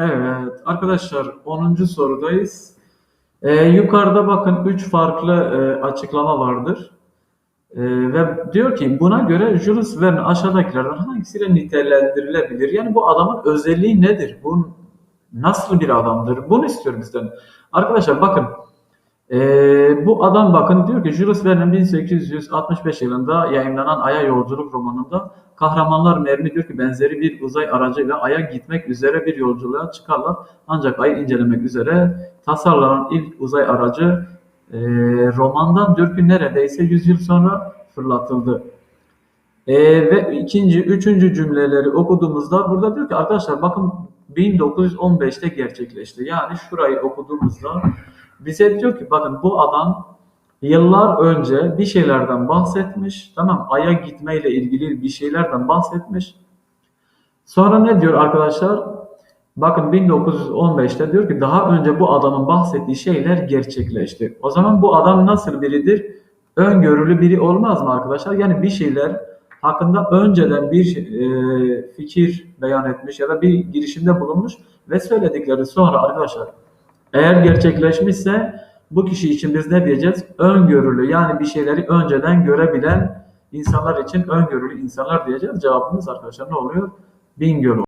Evet arkadaşlar 10. sorudayız. Ee, yukarıda bakın 3 farklı e, açıklama vardır. Ee, ve diyor ki buna göre Jules Verne aşağıdakilerden hangisiyle nitelendirilebilir? Yani bu adamın özelliği nedir? Bu nasıl bir adamdır? Bunu istiyor bizden. Arkadaşlar bakın ee, bu adam bakın diyor ki Jules Verne'in 1865 yılında yayınlanan Ay'a Yolculuk romanında kahramanlar mermi diyor ki benzeri bir uzay aracıyla Ay'a gitmek üzere bir yolculuğa çıkarlar. Ancak Ay'ı incelemek üzere tasarlanan ilk uzay aracı e, romandan diyor ki neredeyse 100 yıl sonra fırlatıldı. E, ve ikinci, üçüncü cümleleri okuduğumuzda burada diyor ki arkadaşlar bakın 1915'te gerçekleşti. Yani şurayı okuduğumuzda bize diyor ki bakın bu adam yıllar önce bir şeylerden bahsetmiş. Tamam Ay'a gitmeyle ilgili bir şeylerden bahsetmiş. Sonra ne diyor arkadaşlar? Bakın 1915'te diyor ki daha önce bu adamın bahsettiği şeyler gerçekleşti. O zaman bu adam nasıl biridir? Öngörülü biri olmaz mı arkadaşlar? Yani bir şeyler hakkında önceden bir e, fikir beyan etmiş ya da bir girişimde bulunmuş ve söyledikleri sonra arkadaşlar eğer gerçekleşmişse bu kişi için biz ne diyeceğiz? Öngörülü yani bir şeyleri önceden görebilen insanlar için öngörülü insanlar diyeceğiz. Cevabımız arkadaşlar ne oluyor? Bingöl